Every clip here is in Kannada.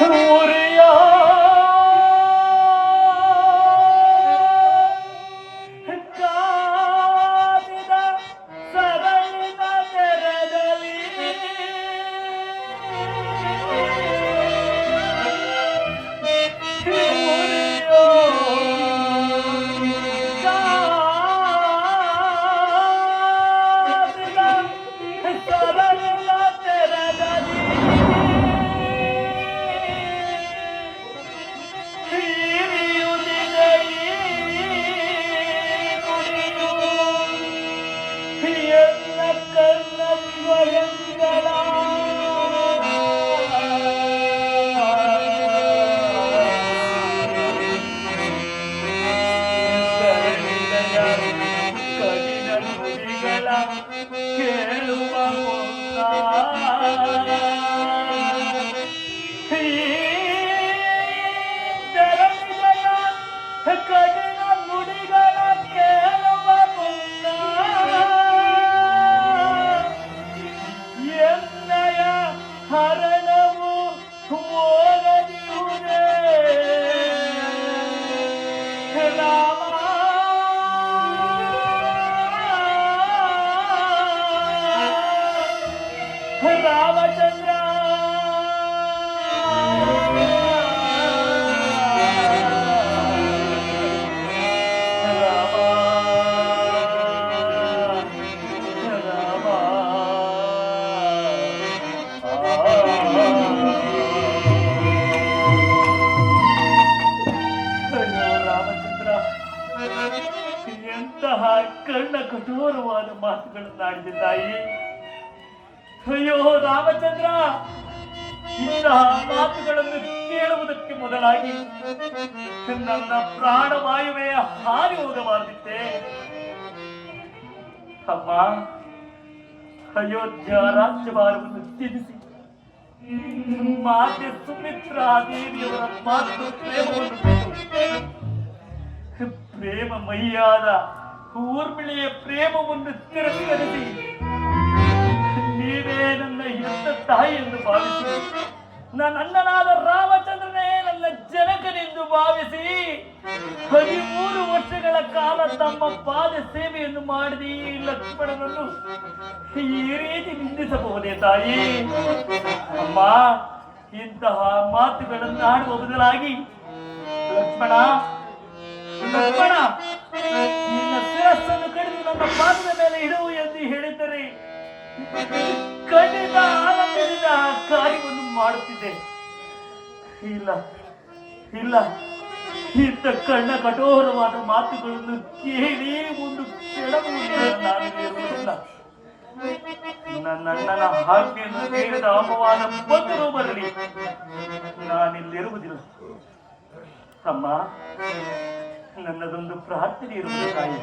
What ಕೇಳುವ ಮುನ್ನ ರಾಮಚಂದ್ರ! ಎಂತಹ ಕಣ್ಣ ಕಠೋರವಾದ ಮಾತುಗಳನ್ನು ಆಡಿದ ತಾಯಿ? ಅಯ್ಯೋ, ರಾಮಚಂದ್ರ ಇಂತಹ ಮಾತುಗಳನ್ನು ಕೇಳುವುದಕ್ಕೆ ಮೊದಲಾಗಿ ನನ್ನ ಪ್ರಾಣವಾಯುವೇ ಹಾರಿ ಹೋಗಬಾರದಿತ್ತೆ. ಅಮ್ಮ, ಅಯೋಧ್ಯ ರಾಜ್ಯಭಾರವನ್ನು ತ್ಯಜಿಸಿ. ಮಾತೆ ಸುಮಿತ್ರಾ ದೇವಿಯವರ ಮಾತು ಪ್ರೇಮವನ್ನು ಪ್ರೇಮ ಮೈಯಾದ ಊರ್ಮಿಳೆಯ ಪ್ರೇಮವನ್ನು ತಿರಸ್ಕರಿಸಿ. ನೀವೇ ನನ್ನ ಹೆತ್ತ ತಾಯಿ ಎಂದು ಭಾವಿಸಿ, ನನ್ನ ಅಣ್ಣನಾದ ರಾಮಚಂದ್ರನೇ ನನ್ನ ಜನಕನೆಂದು ಭಾವಿಸಿ, ಹದಿಮೂರು ವರ್ಷಗಳ ಕಾಲ ತಮ್ಮ ಪಾದ ಸೇವೆಯನ್ನು ಮಾಡಿದ. ಈ ಲಕ್ಷ್ಮಣನನ್ನು ಈ ರೀತಿ ನಿಂದಿಸಬಹುದೇ ತಾಯಿ? ಅಮ್ಮ, ಇಂತಹ ಮಾತುಗಳನ್ನು ಆಡುವ ಬದಲಾಗಿ ಲಕ್ಷ್ಮಣ ಲಕ್ಷ್ಮಣ ಖಂಡಿತ ಆನಂದದಿಂದ ಆ ಕಾರ್ಯವನ್ನು ಮಾಡುತ್ತಿದ್ದೆ. ಇಲ್ಲ ಇಲ್ಲ. ಇಂಥ ಕಣ್ಣ ಕಠೋರವಾದ ಮಾತುಗಳನ್ನು ಕೇಳಿ ಒಂದು ಕ್ಷಣವೂ ನಾನು ಇರುವುದಿಲ್ಲ ನನ್ನ ಅಣ್ಣನ ಆಜ್ಞೆಯನ್ನು ಕೇಳಿದ ಅಪವಾದ ಬಂದರೂ ಬರಲಿ ನಾನಿಲ್ಲಿರುವುದಿಲ್ಲ. ಅಮ್ಮ ನನ್ನದೊಂದು ಪ್ರಾರ್ಥನೆ ಇರುವುದು ತಾಯಿ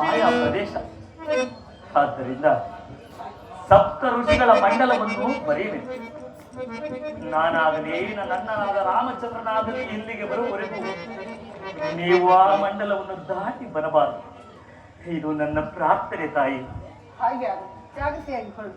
ಮಾಯಾ ಪ್ರದೇಶ ಆದ್ದರಿಂದ ಸಪ್ತ ಋಷಿಗಳ ಮಂಡಲವನ್ನು ಬರೆಯಬೇಕು. ನಾನಾಗಲಿ ನನ್ನನಾದ ರಾಮಚಂದ್ರನಾಗಲಿ ಇಲ್ಲಿಗೆ ಬರುವವರೆಗೂ ನೀವು ಆ ಮಂಡಲವನ್ನು ದಾಟಿ ಬರಬಾರದು. ಇದು ನನ್ನ ಪ್ರಾರ್ಥನೆ ತಾಯಿ. ಹಾಗೆ ಆಗುತ್ತೆ. ಜಾಗೃತಿಯಾಗಿ ಹೊರಡು